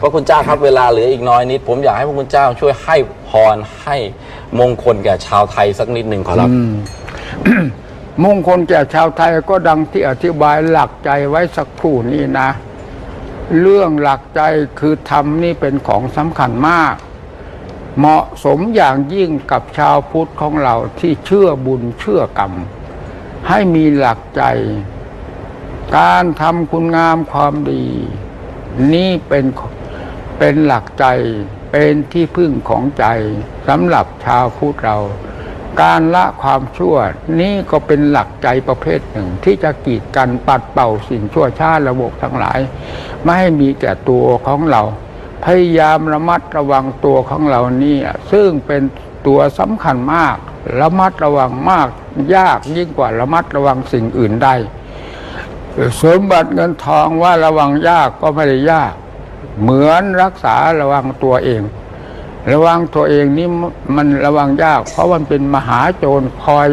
พระคุณเจ้าครับเวลาเหลืออีกน้อยนิด ผมอยากให้พระคุณเจ้าช่วยให้พรให้มงคลแก่ชาวไทยสักนิดหนึ่งขอรับ มงคลแก่ชาวไทยก็ดังที่อธิบายหลักใจไว้สักครู่นี้นะ เรื่องหลักใจคือธรรมนี่เป็นของสำคัญมาก เหมาะสมอย่างยิ่งกับชาวพุทธของเราที่เชื่อบุญเชื่อกรรม ให้มีหลักใจ การทำคุณงามความดี นี่เป็นเป็นหลักใจเป็นที่พึ่งของใจสำหรับชาวพุทธเรา การละความชั่วนี่ก็เป็นหลักใจประเภทหนึ่ง ที่จะกีดกันปัดเป่าสิ่งชั่วช้าระบบทั้งหลาย ไม่ให้มีแก่ตัวของเรา พยายามระมัดระวังตัวของเรานี่ซึ่งเป็นตัวสำคัญมาก ระมัดระวังมากยากยิ่งกว่าระมัดระวังสิ่งอื่นได้ สมบัติเงินทองว่าระวังยากก็ไม่ได้ยาก เหมือนรักษาระวังตัวเอง ระวังตัวเองนี่มันระวังยาก เพราะมันเป็นมหาโจรคอย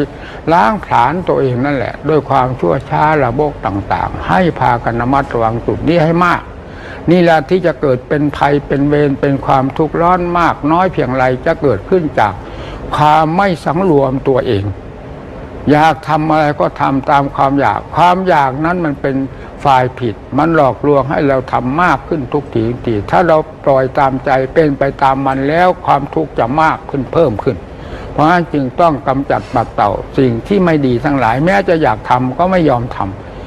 ล้างผลาญตัวเองนั่นแหละ ด้วยความชั่วช้าระโบกต่างๆ ให้พากันระมัดระวังจุดนี้ให้มาก นี่แหละที่จะเกิดเป็นภัยเป็นเวรเป็นความทุกข์ร้อนมาก น้อยเพียงไรจะเกิดขึ้นจากความไม่สังรวมตัวเอง อยากทำอะไรก็ทำตามความอยาก ความอยากนั้นมันเป็นฝ่ายผิด มันหลอกลวงให้เราทำมากขึ้นทุกทีทุกทีถ้าเราปล่อยตามใจเป็นไปตามมันแล้วความทุกข์จะมากขึ้นเพิ่มขึ้น เพราะฉะนั้นจึงต้องกำจัดปัดเต่าสิ่งที่ไม่ดีทั้งหลาย แม้จะอยากทำก็ไม่ยอมท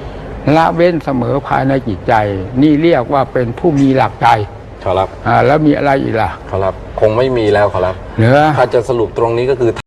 ำละเว้นเสมอภายในจิตใจ นี่เรียกว่าเป็นผู้มีหลักใจขอรับอ่าแล้วมีอะไรอีกล่ะขอรับ คงไม่มีแล้วขอรับเหนือถ้าจะสรุปตรงนี้ก็คือ